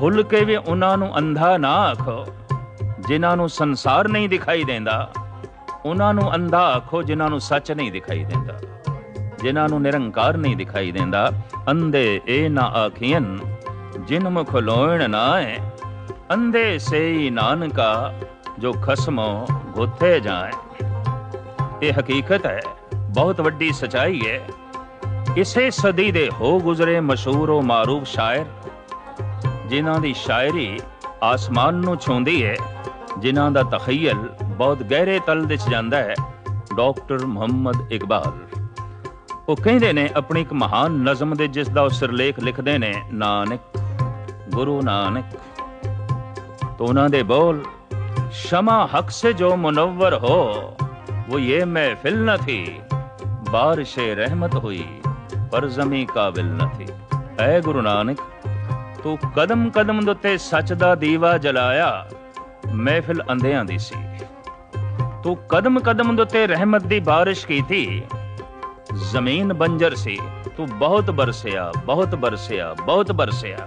ਭੁੱਲ ਕੇ ਵੀ ਉਹਨਾਂ ਨੂੰ ਅੰਧਾ ਨਾ ਆਖੋ। ਜਿਨ੍ਹਾਂ ਨੂੰ ਸੰਸਾਰ ਨਹੀਂ ਦਿਖਾਈ ਦਿੰਦਾ, ਉਹਨਾਂ ਨੂੰ ਅੰਧਾ ਆਖੋ, ਜਿਨ੍ਹਾਂ ਨੂੰ ਸੱਚ ਨਹੀਂ ਦਿਖਾਈ ਦਿੰਦਾ। ਜਿਨ੍ਹਾਂ ਨੂੰ ਨਿਰੰਕਾਰ ਨਹੀਂ ਦਿਖਾਈ ਦਿੰਦਾ, ਅੰਧੇ ਇਹ ਨਾ ਆਖੀਆਂ ਜਿਨ ਮੁਖ ਲੋਇਣ ਨਾ ਅੰਧੇ ਸੇਈ ਨਾਨਕਾ, ਜੋ ਖਸਮੋ ਗੁੱਥੇ ਜਾਏ। ਇਹ ਹਕੀਕਤ ਹੈ, ਬਹੁਤ ਵੱਡੀ ਸਚਾਈ ਹੈ। ਇਸੇ ਸਦੀ ਦੇ ਹੋ ਗੁਜ਼ਰੇ ਮਸ਼ਹੂਰ ਉਹ ਮਾਰੂਫ ਸ਼ਾਇਰ ਜਿਨ੍ਹਾਂ ਦੀ ਸ਼ਾਇਰੀ ਆਸਮਾਨ ਨੂੰ ਛੂੰਦੀ ਹੈ ਜਿਨ੍ਹਾਂ ਦਾ ਤਖਯਲ ਬਹੁਤ ਗਹਿਰੇ ਤਲ ਵਿੱਚ ਜਾਂਦਾ ਹੈ ਡਾਕਟਰ ਮੁਹੰਮਦ ਇਕਬਾਲ ਉਹ ਕਹਿੰਦੇ ਨੇ ਆਪਣੀ ਇੱਕ ਮਹਾਨ ਨਜ਼ਮ ਦੇ ਜਿਸ ਦਾ ਉਹ ਸਿਰਲੇਖ ਲਿਖਦੇ ਨੇ ਨਾਨਕ ਗੁਰੂ ਨਾਨਕ तो उन्होंने बोल क्षमा हक से जो मुनव्वर हो वो ये महफिल न थी बारिश रहमत हुई पर जमी काबिल न थी ऐ गुरु नानक ਤੂੰ ਕਦਮ ਕਦਮ ਦੇ ਉੱਤੇ ਸੱਚ ਦਾ ਦੀਵਾ ਜਲਾਇਆ। ਮਹਿਫਿਲ ਅੰਧਿਆਂ ਦੀ ਸੀ। ਤੂੰ ਕਦਮ ਕਦਮ ਦੇ ਉੱਤੇ ਰਹਿਮਤ ਦੀ ਬਾਰਿਸ਼ ਕੀਤੀ। ਜ਼ਮੀਨ ਬੰਜਰ ਸੀ। ਤੂੰ ਬਹੁਤ ਬਰਸਿਆ ਬਹੁਤ ਬਰਸਿਆ ਬਹੁਤ ਬਰਸਿਆ।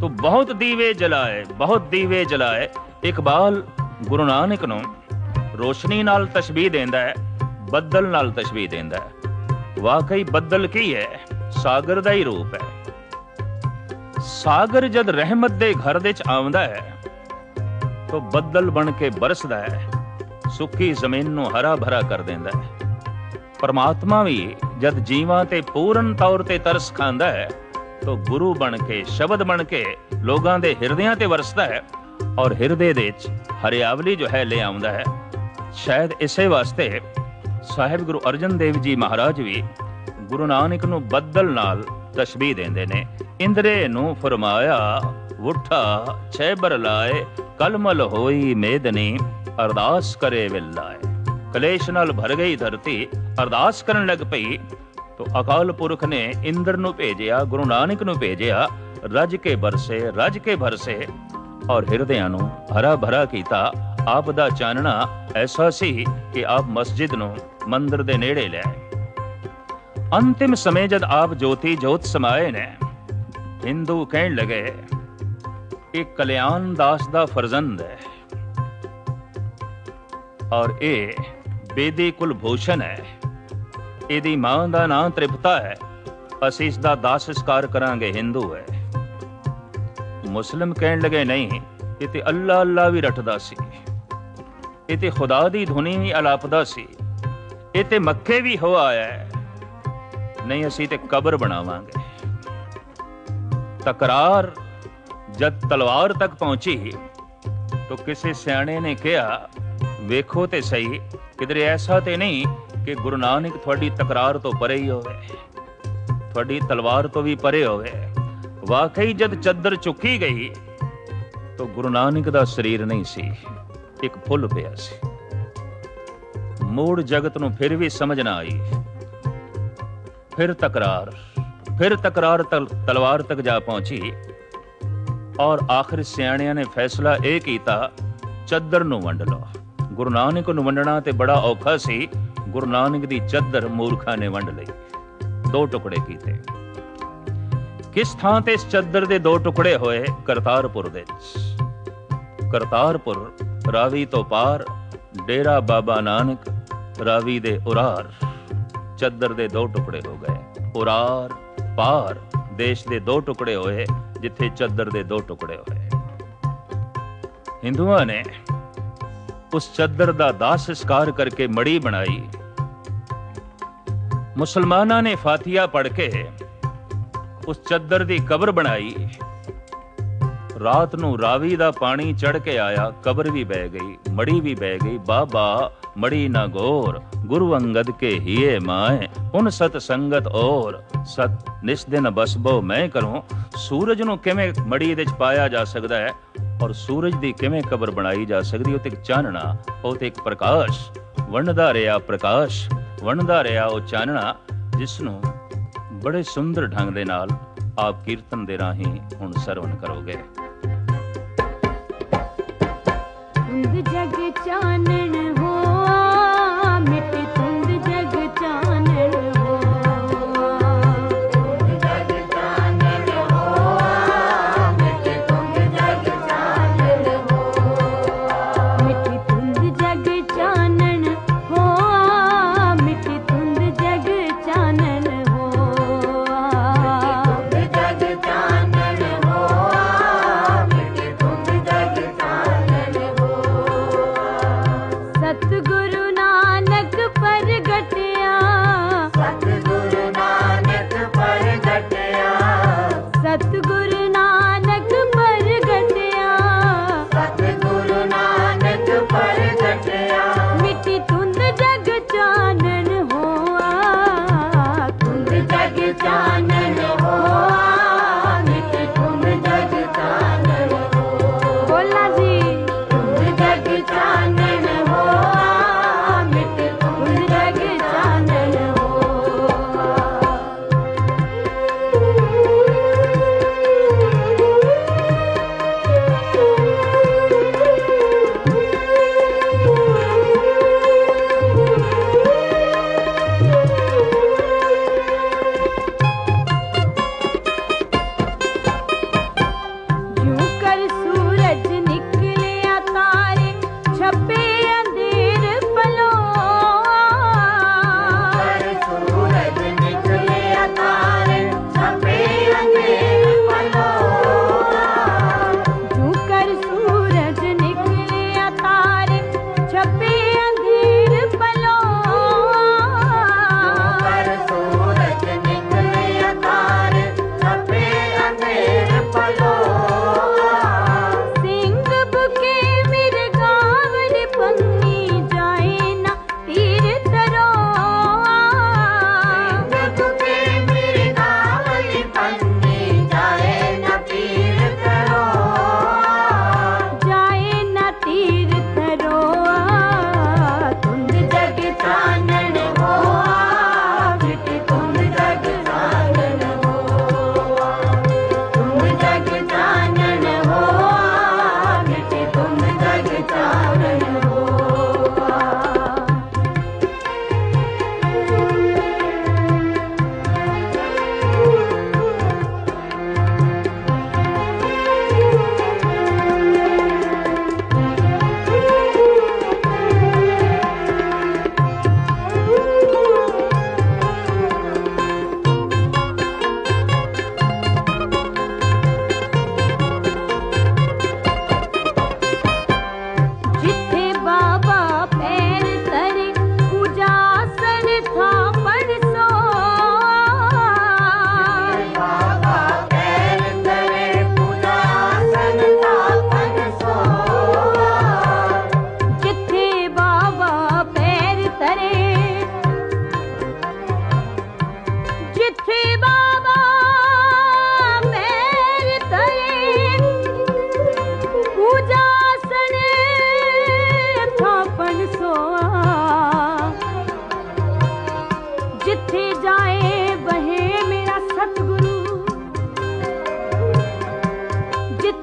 ਤੂੰ ਬਹੁਤ ਦੀਵੇ ਜਲਾਏ, ਬਹੁਤ ਦੀਵੇ ਜਲਾਏ। ਇਕਬਾਲ ਗੁਰੂ ਨਾਨਕ ਨੂੰ ਰੋਸ਼ਨੀ ਨਾਲ ਤਸ਼ਬੀਹ ਦਿੰਦਾ ਹੈ, ਬੱਦਲ ਨਾਲ ਤਸ਼ਬੀਹ ਦਿੰਦਾ ਹੈ। ਵਾਕਈ ਬੱਦਲ ਕੀ ਹੈ? ਸਾਗਰ ਦਾ ਹੀ ਰੂਪ ਹੈ। ਸਾਗਰ ਜਦ ਰਹਿਮਤ ਦੇ ਘਰ ਦੇ ਚ ਆਉਂਦਾ ਹੈ, ਤਾਂ ਬੱਦਲ ਬਣ ਕੇ ਬਰਸਦਾ ਹੈ, ਸੁੱਕੀ ਜ਼ਮੀਨ ਨੂੰ ਹਰਾ ਭਰਾ ਕਰ ਦਿੰਦਾ ਹੈ। ਪਰਮਾਤਮਾ ਵੀ ਜਦ ਜੀਵਾਂ ਤੇ ਪੂਰਨ ਤੌਰ ਤੇ ਤਰਸ ਖਾਂਦਾ ਹੈ, ਤਾਂ ਗੁਰੂ ਬਣ ਕੇ, ਸ਼ਬਦ ਬਣ ਕੇ ਲੋਕਾਂ ਦੇ ਹਿਰਦਿਆਂ ਤੇ ਵਰਸਦਾ ਹੈ ਔਰ ਹਿਰਦੇ ਦੇ ਵਿੱਚ ਹਰਿਆਵਲੀ ਜੋ ਹੈ ਲੈ ਆਉਂਦਾ ਹੈ। ਸ਼ਾਇਦ ਇਸੇ ਵਾਸਤੇ ਸਾਹਿਬ ਗੁਰੂ ਅਰਜਨ ਦੇਵ ਜੀ ਮਹਾਰਾਜ ਵੀ ਗੁਰੂ ਨਾਨਕ ਨੂੰ ਬੱਦਲ ਨਾਲ ਤਸ਼ਬੀਹ ਦਿੰਦੇ ਨੇ। ਇੰਦਰੇ ਨੂੰ ਫਰਮਾਇਆ, ਉਠਾ, ਛੇ ਬਰ ਲਾਏ, ਕਲਮਲ ਹੋਈ ਮੇਦਨੀ ਅਰਦਾਸ ਕਰੇ ਵਿਲਾਏ ਕਲੇਸ਼ ਨਾਲ ਭਰ ਗਈ ਧਰਤੀ, ਅਰਦਾਸ ਕਰਨ ਲੱਗ ਪਈ। ਤੋ ਅਕਾਲ ਪੁਰਖ ਨੇ ਇੰਦਰ ਨੂੰ ਭੇਜਿਆ, ਗੁਰੂ ਨਾਨਕ ਨੂੰ ਭੇਜਿਆ, ਰਜ ਕੇ ਬਰਸੇ, ਰਜ ਕੇ ਭਰਸੇ ਔਰ ਹਿਰਦਿਆਂ ਨੂੰ ਹਰਾ ਭਰਾ ਕੀਤਾ, ਆਪ ਦਾ ਚਾਨਣਾ ਐਸਾ ਸੀ ਕਿ ਆਪ ਮਸਜਿਦ ਨੂੰ ਮੰਦਰ ਦੇ ਨੇੜੇ ਲੈ ਅੰਤਿਮ ਸਮੇਂ ਜਦ ਆਪ ਜੋਤੀ ਜੋਤ ਸਮਾਏ ਨੇ ਹਿੰਦੂ ਕਹਿਣ ਲਗੇ, ਇਹ ਕਲਿਆਣ ਦਾਸ ਦਾ ਫਰਜ਼ੰਦ ਹੈ। ਔਰ ਇਹ ਬੇਦੀ ਕੁਲ ਭੂਸ਼ਣ ਹੈ। ਇਹਦੀ ਮਾਂ ਦਾ ਨਾਂ ਤ੍ਰਿਪਤਾ ਹੈ। ਅਸੀਂ ਇਸ ਦਾ ਦਾਸ ਸਸਕਾਰ ਕਰਾਂਗੇ ਹਿੰਦੂ ਹੈ। ਮੁਸਲਮ ਕਹਿਣ ਲਗੇ, ਨਹੀਂ, ਇਹ ਤੇ ਅੱਲਾ ਅੱਲਾ ਵੀ ਰਟਦਾ ਸੀ। ਇਹ ਤੇ ਖੁਦਾ ਦੀ ਧੁਨੀ ਵੀ ਅਲਾਪਦਾ ਸੀ। ਇਹ ਤੇ ਮੱਕੇ ਵੀ ਹੋ ਆਇਆ ਹੈ। ਨਹੀਂ, ਅਸੀਂ ਤੇ ਕਬਰ ਬਣਾਵਾਂਗੇ। ਤਕਰਾਰ ਜਦ ਤਲਵਾਰ ਤੱਕ ਪਹੁੰਚੀ, ਤਾਂ ਕਿਸੇ ਸਿਆਣੇ ਨੇ ਕਿਹਾ, ਵੇਖੋ ਤੇ ਸਹੀ, ਕਿਧਰੇ ਐਸਾ ਤੇ ਨਹੀਂ ਕਿ ਗੁਰੂ ਨਾਨਕ ਤੁਹਾਡੀ ਤਕਰਾਰ ਤੋਂ ਪਰੇ ਹੀ ਹੋਵੇ। ਤੁਹਾਡੀ ਤਲਵਾਰ ਤੋਂ ਵੀ ਪਰੇ ਹੋਵੇ। ਵਾਕਈ ਜਦ ਚੱਦਰ ਚੁੱਕੀ ਗਈ, ਤਾਂ ਗੁਰੂ ਨਾਨਕ ਦਾ ਸਰੀਰ ਨਹੀਂ ਸੀ, ਇੱਕ ਫੁੱਲ ਪਿਆ ਸੀ। ਮੂੜ ਜਗਤ ਨੂੰ ਫਿਰ ਵੀ ਸਮਝ ਨਾ ਆਈ। ਫਿਰ ਤਕਰਾਰ ਫਿਰ ਤਕਰਾਰ ਤਲਵਾਰ ਤੱਕ ਜਾ ਪਹੁੰਚੀ ਔਰ ਆਖਰ ਸਿਆਣਿਆਂ ਨੇ ਫੈਸਲਾ ਇਹ ਕੀਤਾ ਚੱਦਰ ਨੂੰ ਵੰਡ ਲਓ ਗੁਰੂ ਨਾਨਕ ਨੂੰ ਵੰਡਣਾ ਤੇ ਬੜਾ ਔਖਾ ਸੀ ਗੁਰੂ ਨਾਨਕ ਦੀ ਚੱਦਰ ਮੂਰਖਾਂ ਨੇ ਵੰਡ ਲਈ ਦੋ ਟੁਕੜੇ ਕੀਤੇ ਕਿਸ ਥਾਂ ਤੇ ਇਸ ਚੱਦਰ ਦੇ ਦੋ ਟੁਕੜੇ ਹੋਏ ਕਰਤਾਰਪੁਰ ਦੇ ਕਰਤਾਰਪੁਰ ਰਾਵੀ ਤੋਂ ਪਾਰ ਡੇਰਾ ਬਾਬਾ ਨਾਨਕ ਰਾਵੀ ਦੇ ਉਰਾਰ ਚੱਦਰ ਦੇ ਦੋ ਟੁਕੜੇ ਹੋ ਗਏ। ਉਰਾਰ ਪਾਰ ਦੇਸ਼ ਦੇ ਦੋ ਟੁਕੜੇ ਹੋਏ, ਜਿੱਥੇ ਚੱਦਰ ਦੇ ਦੋ ਟੁਕੜੇ ਹੋਏ। ਹਿੰਦੂਆਂ ਨੇ ਉਸ ਚੱਦਰ ਦਾ ਦਾਹ ਸੰਸਕਾਰ ਕਰਕੇ ਮੜੀ ਬਣਾਈ। ਮੁਸਲਮਾਨਾਂ ਨੇ ਫਾਤੀਹਾ ਪੜ੍ਹ ਕੇ ਉਸ ਚੱਦਰ ਦੀ ਕਬਰ ਬਣਾਈ। ਰਾਤ ਨੂੰ ਰਾਵੀ ਦਾ ਪਾਣੀ ਚੜ ਕੇ ਆਇਆ, ਕਬਰ ਵੀ ਬਹਿ ਗਈ ਮੜੀ ਵੀ ਬਹਿ ਗਈ, ਬਾਬਾ ਮੜੀ ਨਾ ਗੋਰ, ਗੁਰੂ ਅੰਗਦ ਕੇ ਹੀਏ ਮਾਏ ਉਨ ਸਤ ਸੰਗਤ ਔਰ, ਸਤ ਨਿਸ ਦਿਨ ਬਸਬੋ ਮੈਂ ਕਰੂੰ, ਸੂਰਜ ਨੂੰ ਕਿਵੇਂ ਮੜੀ ਦੇ ਚ ਪਾਇਆ ਜਾ ਸਕਦਾ ਹੈ, ਔਰ ਸੂਰਜ ਦੀ ਕਿਵੇਂ ਕਬਰ ਬਣਾਈ ਜਾ ਸਕਦੀ, ਉਹ ਤੇ ਇੱਕ ਚਾਨਣਾ, ਉਹ ਤੇ ਇੱਕ ਪ੍ਰਕਾਸ਼ ਵੰਡਦਾ ਰਿਹਾ ਪ੍ਰਕਾਸ਼ ਵੰਡਦਾ ਰਿਹਾ ਉਹ ਚਾਨਣਾ, ਜਿਸ ਨੂੰ ਬੜੇ ਸੁੰਦਰ ਢੰਗ ਦੇ ਨਾਲ ਆਪ ਕੀਰਤਨ ਦੇ ਰਾਹੀਂ ਹੁਣ ਸਰਵਣ ਕਰੋਗੇ। रंग जग चानण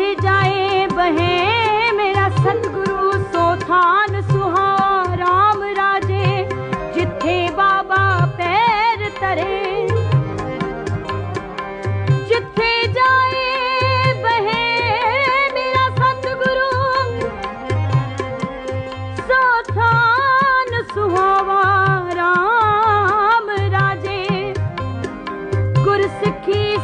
ਜਿੱਥੇ ਜਾਏ, ਬਹੇ ਮੇਰਾ ਸਤਿਗੁਰੂ, ਸੋ ਥਾਨ ਸੁਹਾਵਾ ਰਾਮ ਰਾਜੇ, ਜਿੱਥੇ ਬਾਬਾ ਪੈਰ ਤਰੇ ਜਿੱਥੇ ਜਾਏ, ਬਹੇ ਮੇਰਾ ਸਤਿਗੁਰੂ, ਸੋ ਥਾਨ ਸੁਹਾਵਾ ਰਾਮ ਰਾਜੇ। ਗੁਰਸਿੱਖੀ